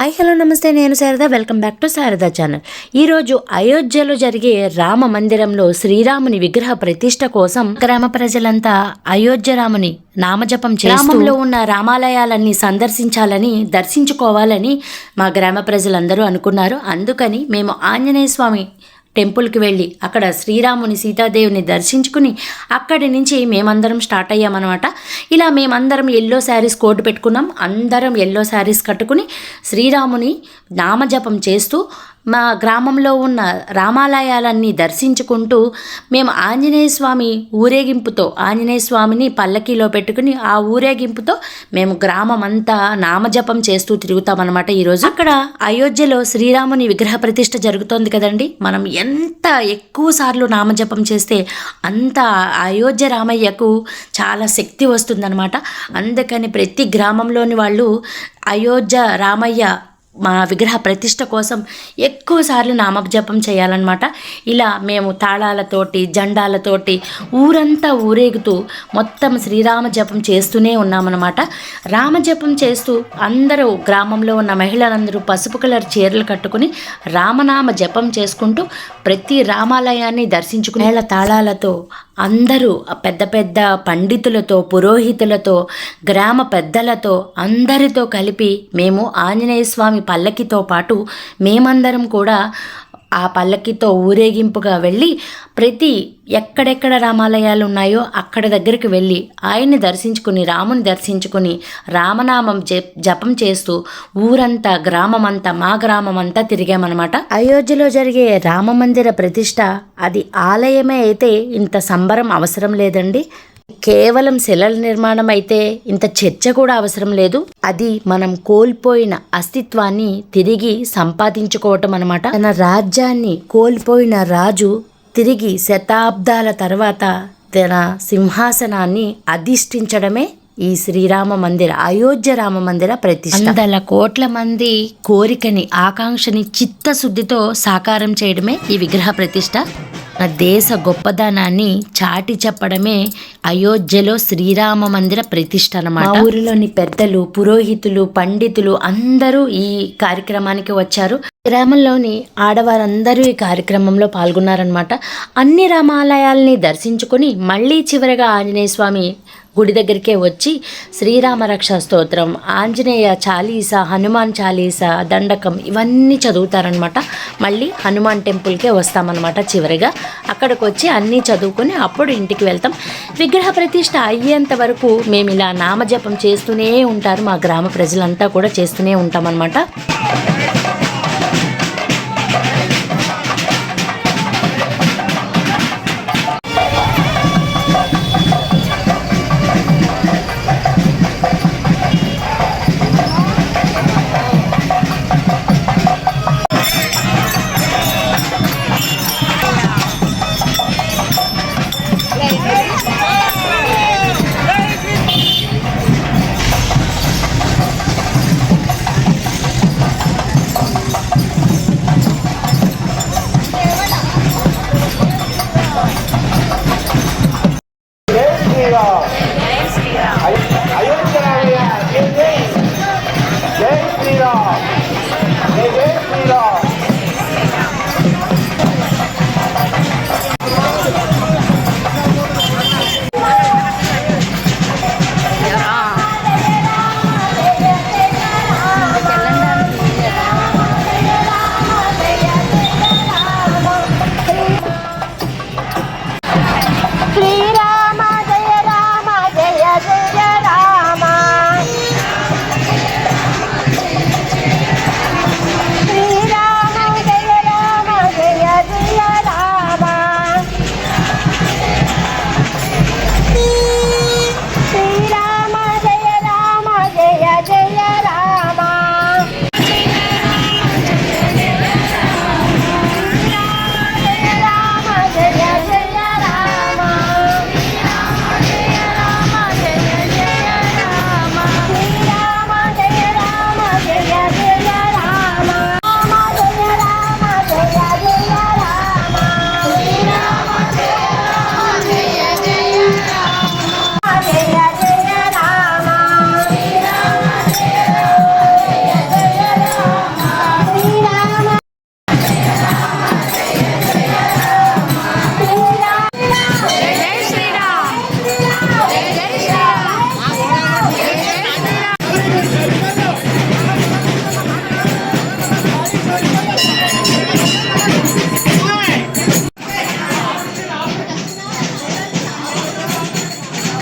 Hi hello నమస్తే. నేను Sharada. Welcome back to Sharada channel. ఈరోజు అయోధ్యలో జరిగే రామ మందిరంలో శ్రీరాముని విగ్రహ ప్రతిష్ట కోసం గ్రామ ప్రజలంతా అయోధ్య రాముని నామజపం గ్రామంలో ఉన్న రామాలయాలన్నీ సందర్శించాలని దర్శించుకోవాలని మా గ్రామ ప్రజలందరూ అనుకున్నారు. అందుకని మేము ఆంజనేయ స్వామి టెంపుల్కి వెళ్ళి అక్కడ శ్రీరాముని సీతాదేవిని దర్శించుకుని అక్కడి నుంచి మేమందరం స్టార్ట్ అయ్యామన్నమాట. ఇలా మేమందరం ఎల్లో శారీస్ కోటు పెట్టుకున్నాం. అందరం ఎల్లో శారీస్ కట్టుకుని శ్రీరాముని నామజపం చేస్తూ మా గ్రామంలో ఉన్న రామాలయాలన్నీ దర్శించుకుంటూ మేము ఆంజనేయ స్వామి ఊరేగింపుతో ఆంజనేయ స్వామిని పల్లకీలో పెట్టుకుని ఆ ఊరేగింపుతో మేము గ్రామం అంతా నామజపం చేస్తూ తిరుగుతామన్నమాట ఈరోజు. అక్కడ అయోధ్యలో శ్రీరాముని విగ్రహ ప్రతిష్ట జరుగుతోంది కదండి. మనం ఎంత ఎక్కువ సార్లు నామజపం చేస్తే అంత అయోధ్య రామయ్యకు చాలా శక్తి వస్తుందన్నమాట. అందుకని ప్రతి గ్రామంలోని వాళ్ళు అయోధ్య రామయ్య మా విగ్రహ ప్రతిష్ట కోసం ఎక్కువసార్లు నామజపం చేయాలన్నమాట. ఇలా మేము తాళాలతోటి జెండాలతోటి ఊరంతా ఊరేగుతూ మొత్తం శ్రీరామ జపం చేస్తూనే ఉన్నామన్నమాట. రామజపం చేస్తూ అందరూ గ్రామంలో ఉన్న మహిళలందరూ పసుపు కలర్ చీరలు కట్టుకుని రామనామ జపం చేసుకుంటూ ప్రతి రామాలయాన్ని దర్శించుకునేలా తాళాలతో అందరూ పెద్ద పెద్ద పండితులతో పురోహితులతో గ్రామ పెద్దలతో అందరితో కలిపి మేము ఆంజనేయ స్వామి పల్లకితో పాటు మేమందరం కూడా ఆ పల్లకితో ఊరేగింపుగా వెళ్ళి ప్రతి ఎక్కడెక్కడ రామాలయాలు ఉన్నాయో అక్కడ దగ్గరికి వెళ్ళి ఆయన్ని దర్శించుకుని రాముని దర్శించుకుని రామనామం జప్ జపం చేస్తూ ఊరంతా గ్రామమంతా మా గ్రామం అంతా తిరిగామన్నమాట. అయోధ్యలో జరిగే రామ మందిర ప్రతిష్ట అది ఆలయమే అయితే ఇంత సంబరం అవసరం లేదండి. కేవలం శిలల నిర్మాణం అయితే ఇంత చర్చ కూడా అవసరం లేదు. అది మనం కోల్పోయిన అస్తిత్వాన్ని తిరిగి సంపాదించుకోవటం అనమాట తన రాజ్యాన్ని కోల్పోయిన రాజు తిరిగి శతాబ్దాల తర్వాత తన సింహాసనాన్ని అధిష్ఠించడమే ఈ శ్రీరామ మందిర అయోధ్య రామ మందిర ప్రతిష్ట. వందల కోట్ల మంది కోరికని ఆకాంక్షని చిత్తశుద్ధితో సాకారం చేయడమే ఈ విగ్రహ ప్రతిష్ట. దేశ గొప్పదనాన్ని చాటి చెప్పడమే అయోధ్యలో శ్రీరామ మందిర ప్రతిష్ట అన్నమాట. మా ఊరిలోని పెద్దలు పురోహితులు పండితులు అందరూ ఈ కార్యక్రమానికి వచ్చారు. గ్రామంలోని ఆడవారందరూ ఈ కార్యక్రమంలో పాల్గొన్నారనమాట అన్ని రామాలయాల్ని దర్శించుకొని మళ్ళీ చివరగా ఆంజనేయ స్వామి గుడి దగ్గరికే వచ్చి శ్రీరామరక్ష స్తోత్రం ఆంజనేయ చాలీసా హనుమాన్ చాలీస దండకం ఇవన్నీ చదువుతారనమాట మళ్ళీ హనుమాన్ టెంపుల్కే వస్తామన్నమాట చివరిగా. అక్కడికి వచ్చి అన్నీ చదువుకొని అప్పుడు ఇంటికి వెళ్తాం. విగ్రహ ప్రతిష్ట అయ్యేంత వరకు మేము ఇలా నామజపం చేస్తూనే ఉంటారు మా గ్రామ ప్రజలంతా కూడా చేస్తూనే ఉంటామన్నమాట.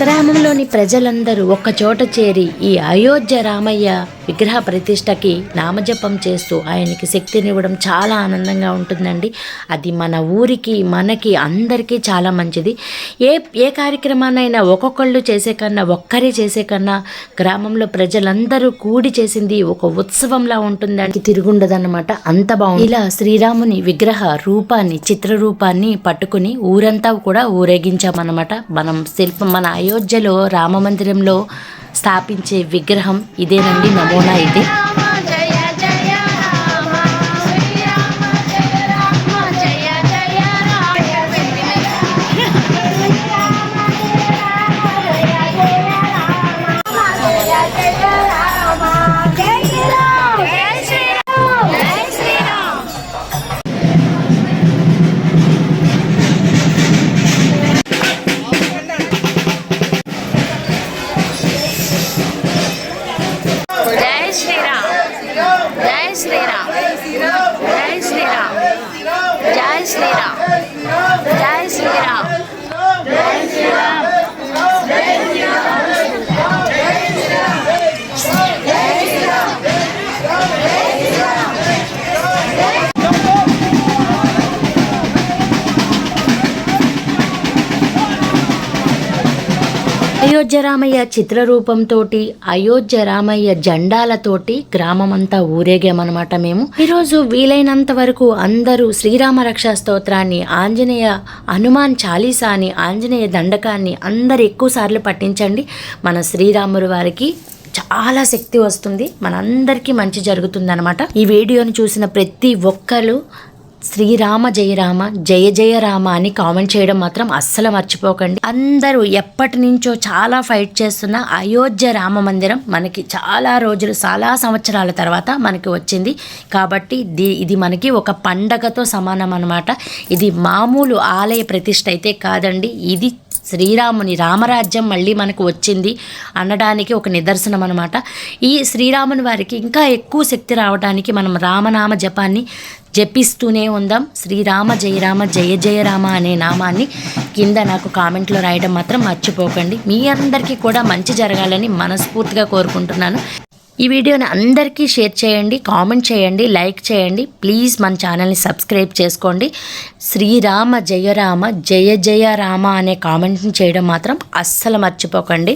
గ్రామంలోని ప్రజలందరూ ఒక్కచోట చేరి ఈ అయోధ్య రామయ్య విగ్రహ ప్రతిష్టకి నామజపం చేస్తూ ఆయనకి శక్తినివ్వడం చాలా ఆనందంగా ఉంటుందండి. అది మన ఊరికి మనకి అందరికీ చాలా మంచిది. ఏ ఏ కార్యక్రమాన్నైనా ఒక్కొక్కళ్ళు చేసే కన్నా ఒక్కరే చేసే కన్నా గ్రామంలో ప్రజలందరూ కూడి చేసింది ఒక ఉత్సవంలా ఉంటుందండి. తిరుగుండదన్నమాట. అంత బాగుంది. ఇలా శ్రీరాముని విగ్రహ రూపాన్ని చిత్ర రూపాన్ని పట్టుకుని ఊరంతా కూడా ఊరేగించామన్నమాట. మనం శిల్పం మన అయోధ్యలో రామ మందిరంలో స్థాపించే విగ్రహం ఇదేనండి నమూనా ఇది. అయోధ్య రామయ్య చిత్రరూపంతోటి అయోధ్య రామయ్య జెండాలతోటి గ్రామమంతా ఊరేగామన్నమాట మేము. ఈరోజు వీలైనంత వరకు అందరూ శ్రీరామ రక్షా స్తోత్రాన్ని ఆంజనేయ హనుమాన్ చాలీసాని ఆంజనేయ దండకాన్ని అందరు ఎక్కువ సార్లు మన శ్రీరాముడు వారికి చాలా శక్తి వస్తుంది. మనందరికీ మంచి జరుగుతుంది ఈ వీడియోని చూసిన ప్రతి ఒక్కరు శ్రీరామ జయ రామ జయ జయ రామ అని కామెంట్ చేయడం మాత్రం అస్సలు మర్చిపోకండి. అందరూ ఎప్పటి నుంచో చాలా ఫైట్ చేస్తున్న అయోధ్య రామ మందిరం మనకి చాలా రోజులు చాలా సంవత్సరాల తర్వాత మనకి వచ్చింది. కాబట్టి ది- ఇది మనకి ఒక పండగతో సమానం అన్నమాట. ఇది మామూలు ఆలయ ప్రతిష్ట అయితే కాదండి. ఇది శ్రీరాముని రామరాజ్యం మళ్ళీ మనకు వచ్చింది అనడానికి ఒక నిదర్శనం అనమాట ఈ శ్రీరాముని వారికి ఇంకా ఎక్కువ శక్తి రావడానికి మనం రామనామ జపాన్ని జపిస్తూనే ఉందాం. శ్రీరామ జయరామ జయ జయరామ అనే నామాన్ని కింద నాకు కామెంట్లో రాయడం మాత్రం మర్చిపోకండి. మీ అందరికీ కూడా మంచి జరగాలని మనస్ఫూర్తిగా కోరుకుంటున్నాను. ఈ వీడియోని అందరికీ షేర్ చేయండి కామెంట్ చేయండి లైక్ చేయండి. ప్లీజ్ మన ఛానల్ని సబ్స్క్రైబ్ చేసుకోండి. శ్రీరామ జయరామ జయ జయ రామ అనే కామెంట్ని చేయడం మాత్రం అస్సలు మర్చిపోకండి.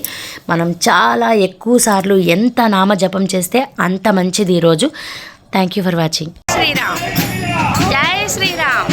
మనం చాలా ఎక్కువ సార్లు ఎంత నామ జపం చేస్తే అంత మంచిది ఈరోజు. Thank you for watching Shriram. Jaya Sriram.